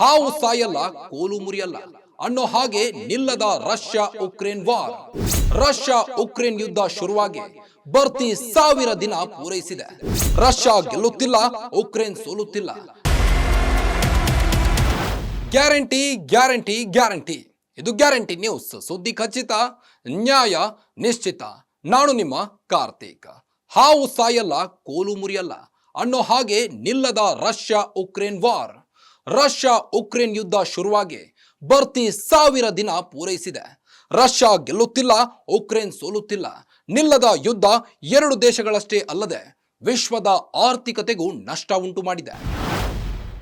ಹಾವು ಸಾಯಲ್ಲ, ಕೋಲು ಮುರಿಯಲ್ಲ. ಅನ್ನೋ ಹಾಗೆ ನಿಲ್ಲದ Russia Ukraine war. Russia Ukraine ಯುದ್ಧ ಶುರುವಾಗಿ ಬರ್ತಿ ಸಾವಿರ ದಿನ ಪೂರೈಸಿದೆ. ರಷ್ಯಾ ಗೆಲ್ಲುತ್ತಿಲ್ಲ, ಉಕ್ರೇನ್ ಸೋಲುತ್ತಿಲ್ಲ. Guarantee guarantee guarantee. ಇದು ಗ್ಯಾರಂಟಿ ನ್ಯೂಸ್. ಸುದ್ದಿ ಖಚಿತ, ನ್ಯಾಯ ನಿಶ್ಚಿತ. ನಾನು ನಿಮ್ಮ ಕಾರ್ತಿಕ್. ಹಾವು ಸಾಯಲ್ಲ, ಕೋಲು ಮುರಿಯಲ್ಲ. ಅನ್ನೋ ಹಾಗೆ ನಿಲ್ಲದ Russia Ukraine war. Russia Ukraine ಯುದ್ಧ ಶುರುವಾಗಿ ಬರ್ತಿ ಸಾವಿರ ದಿನ ಪೂರೈಸಿದೆ. ರಷ್ಯಾ ಗೆಲ್ಲುತ್ತಿಲ್ಲ, ಉಕ್ರೇನ್ ಸೋಲುತ್ತಿಲ್ಲ. ನಿಲ್ಲದ ಯುದ್ಧ ಎರಡು ದೇಶಗಳಷ್ಟೇ ಅಲ್ಲದೆ ವಿಶ್ವದ ಆರ್ಥಿಕತೆಗೂ ನಷ್ಟ ಉಂಟು ಮಾಡಿದೆ.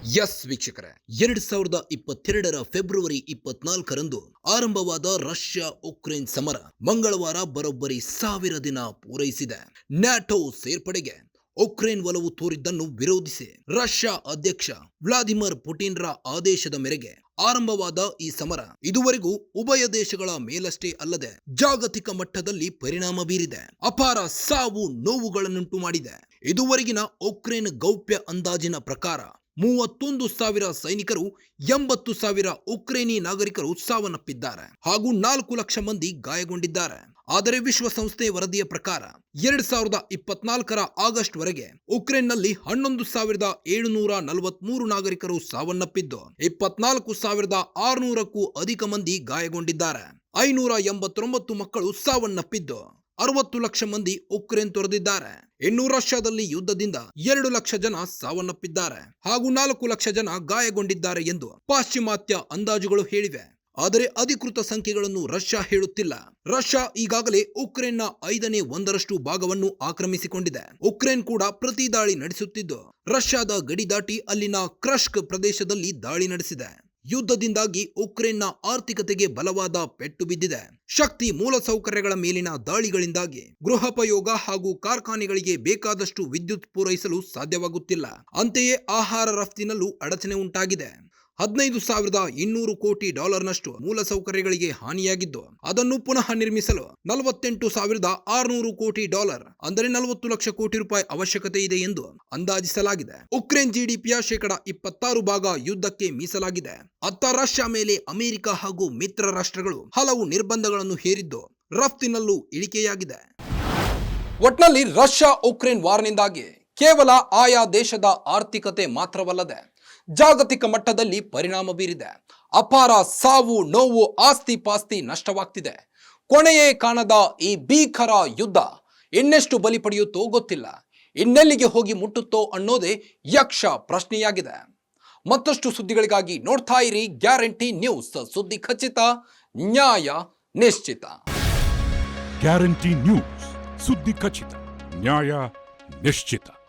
ಎಸ್ ವೀಕ್ಷಕರೇ, ಎರಡ್ ಸಾವಿರದ ಇಪ್ಪತ್ತೆರಡರ ಫೆಬ್ರವರಿ ಇಪ್ಪತ್ನಾಲ್ಕರಂದು ಆರಂಭವಾದ ರಷ್ಯಾ ಉಕ್ರೇನ್ ಸಮರ ಮಂಗಳವಾರ ಬರೋಬ್ಬರಿ ಸಾವಿರ ದಿನ ಪೂರೈಸಿದೆ. ನ್ಯಾಟೋ ಸೇರ್ಪಡೆಗೆ ಉಕ್ರೇನ್ ಒಲವು ತೋರಿದ್ದನ್ನು ವಿರೋಧಿಸಿ ರಷ್ಯಾ ಅಧ್ಯಕ್ಷ ವ್ಲಾದಿಮಿರ್ ಪುಟಿನ್ರ ಆದೇಶದ ಮೇರೆಗೆ ಆರಂಭವಾದ ಈ ಸಮರ ಇದುವರೆಗೂ ಉಭಯ ದೇಶಗಳ ಮೇಲಷ್ಟೇ ಅಲ್ಲದೆ ಜಾಗತಿಕ ಮಟ್ಟದಲ್ಲಿ ಪರಿಣಾಮ ಬೀರಿದೆ. ಅಪಾರ ಸಾವು ನೋವುಗಳನ್ನುಂಟು ಮಾಡಿದೆ. ಇದುವರೆಗಿನ ಉಕ್ರೇನ್ ಗೌಪ್ಯ ಅಂದಾಜಿನ ಪ್ರಕಾರ ಮೂವತ್ತೊಂದು ಸಾವಿರ ಸೈನಿಕರು, ಎಂಬತ್ತು ಸಾವಿರ ಉಕ್ರೇನಿ ನಾಗರಿಕರು ಸಾವನ್ನಪ್ಪಿದ್ದಾರೆ ಹಾಗೂ ನಾಲ್ಕು ಲಕ್ಷ ಮಂದಿ ಗಾಯಗೊಂಡಿದ್ದಾರೆ. ಆದರೆ ವಿಶ್ವಸಂಸ್ಥೆ ವರದಿಯ ಪ್ರಕಾರ, ಎರಡ್ ಸಾವಿರದ ಇಪ್ಪತ್ನಾಲ್ಕರ ಆಗಸ್ಟ್ ವರೆಗೆ ಉಕ್ರೇನ್ನಲ್ಲಿ ಹನ್ನೊಂದು ಸಾವಿರದ ಏಳುನೂರ ನಲವತ್ಮೂರು ನಾಗರಿಕರು ಸಾವನ್ನಪ್ಪಿದ್ದು, ಇಪ್ಪತ್ನಾಲ್ಕು ಸಾವಿರದ ಆರುನೂರಕ್ಕೂ ಅಧಿಕ ಮಂದಿ ಗಾಯಗೊಂಡಿದ್ದಾರೆ. ಐನೂರ ಎಂಬತ್ತೊಂಬತ್ತು ಮಕ್ಕಳು ಸಾವನ್ನಪ್ಪಿದ್ದು. ಅರವತ್ತು ಲಕ್ಷ ಮಂದಿ ಉಕ್ರೇನ್ ತೊರೆದಿದ್ದಾರೆ. ಇನ್ನು ರಷ್ಯಾದಲ್ಲಿ ಯುದ್ಧದಿಂದ ಎರಡು ಲಕ್ಷ ಜನ ಸಾವನ್ನಪ್ಪಿದ್ದಾರೆ. ಹಾಗೂ ನಾಲ್ಕು ಲಕ್ಷ ಜನ ಗಾಯಗೊಂಡಿದ್ದಾರೆ ಎಂದು ಪಾಶ್ಚಿಮಾತ್ಯ ಅಂದಾಜುಗಳು ಹೇಳಿವೆ. ಆದರೆ ಅಧಿಕೃತ ಸಂಖ್ಯೆಗಳನ್ನು ರಷ್ಯಾ ಹೇಳುತ್ತಿಲ್ಲ. ರಷ್ಯಾ ಈಗಾಗಲೇ ಉಕ್ರೇನ್ನ ಐದನೇ ಒಂದರಷ್ಟು ಭಾಗವನ್ನು ಆಕ್ರಮಿಸಿಕೊಂಡಿದೆ. ಉಕ್ರೇನ್ ಕೂಡ ಪ್ರತಿ ದಾಳಿ ನಡೆಸುತ್ತಿದ್ದು, ರಷ್ಯಾದ ಗಡಿ ದಾಟಿ ಅಲ್ಲಿನ ಕ್ರಷ್ಕ್ ಪ್ರದೇಶದಲ್ಲಿ ದಾಳಿ ನಡೆಸಿದೆ. ಯುದ್ಧದಿಂದಾಗಿ ಉಕ್ರೇನ್ನ ಆರ್ಥಿಕತೆಗೆ ಬಲವಾದ ಪೆಟ್ಟು ಬಿದ್ದಿದೆ. ಶಕ್ತಿ ಮೂಲಸೌಕರ್ಯಗಳ ಮೇಲಿನ ದಾಳಿಗಳಿಂದಾಗಿ ಗೃಹೋಪಯೋಗ ಹಾಗೂ ಕಾರ್ಖಾನೆಗಳಿಗೆ ಬೇಕಾದಷ್ಟು ವಿದ್ಯುತ್ ಪೂರೈಸಲು ಸಾಧ್ಯವಾಗುತ್ತಿಲ್ಲ. ಅಂತೆಯೇ ಆಹಾರ ರಫ್ತಿನಲ್ಲೂ ಅಡಚಣೆ ಉಂಟಾಗಿದೆ. ಹದಿನೈದು ಸಾವಿರದ ಇನ್ನೂರು ಕೋಟಿ ಡಾಲರ್ನಷ್ಟು ಮೂಲಸೌಕರ್ಯಗಳಿಗೆ ಹಾನಿಯಾಗಿದ್ದು, ಅದನ್ನು ಪುನಃ ನಿರ್ಮಿಸಲು ನಲವತ್ತೆಂಟು ಸಾವಿರದ ಆರುನೂರು ಕೋಟಿ ಡಾಲರ್, ಅಂದರೆ ನಲವತ್ತು ಲಕ್ಷ ಕೋಟಿ ರೂಪಾಯಿ ಅವಶ್ಯಕತೆ ಇದೆ ಎಂದು ಅಂದಾಜಿಸಲಾಗಿದೆ. ಉಕ್ರೇನ್ ಜಿಡಿಪಿಯ ಶೇಕಡ ಇಪ್ಪತ್ತಾರು ಭಾಗ ಯುದ್ಧಕ್ಕೆ ಮೀಸಲಾಗಿದೆ. ಅತ್ತ ರಷ್ಯಾ ಮೇಲೆ ಅಮೆರಿಕ ಹಾಗೂ ಮಿತ್ರ ರಾಷ್ಟ್ರಗಳು ಹಲವು ನಿರ್ಬಂಧಗಳನ್ನು ಹೇರಿದ್ದು, ರಫ್ತಿನಲ್ಲೂ ಇಳಿಕೆಯಾಗಿದೆ. ಒಟ್ನಲ್ಲಿ ರಷ್ಯಾ ಉಕ್ರೇನ್ ವಾರ್ನಿಂದಾಗಿ ಕೇವಲ ಆಯಾ ದೇಶದ ಆರ್ಥಿಕತೆ ಮಾತ್ರವಲ್ಲದೆ ಜಾಗತಿಕ ಮಟ್ಟದಲ್ಲಿ ಪರಿಣಾಮ ಬೀರಿದೆ. ಅಪಾರ ಸಾವು, ನೋವು, ಆಸ್ತಿ ಪಾಸ್ತಿ ನಷ್ಟವಾಗ್ತಿದೆ. ಕೊನೆಯೇ ಕಾಣದ ಈ ಭೀಕರ ಯುದ್ಧ ಇನ್ನೆಷ್ಟು ಬಲಿ ಪಡೆಯುತ್ತೋ ಗೊತ್ತಿಲ್ಲ. ಇನ್ನೆಲ್ಲಿಗೆ ಹೋಗಿ ಮುಟ್ಟುತ್ತೋ ಅನ್ನೋದೇ ಯಕ್ಷ ಪ್ರಶ್ನೆಯಾಗಿದೆ. ಮತ್ತಷ್ಟು ಸುದ್ದಿಗಳಿಗಾಗಿ ನೋಡ್ತಾ ಇರಿ ಗ್ಯಾರಂಟಿ ನ್ಯೂಸ್ ಸುದ್ದಿ ಖಚಿತ, ನ್ಯಾಯ ನಿಶ್ಚಿತ. ಗ್ಯಾರಂಟಿ ನ್ಯೂಸ್ ಸುದ್ದಿ ಖಚಿತ, ನ್ಯಾಯ ನಿಶ್ಚಿತ.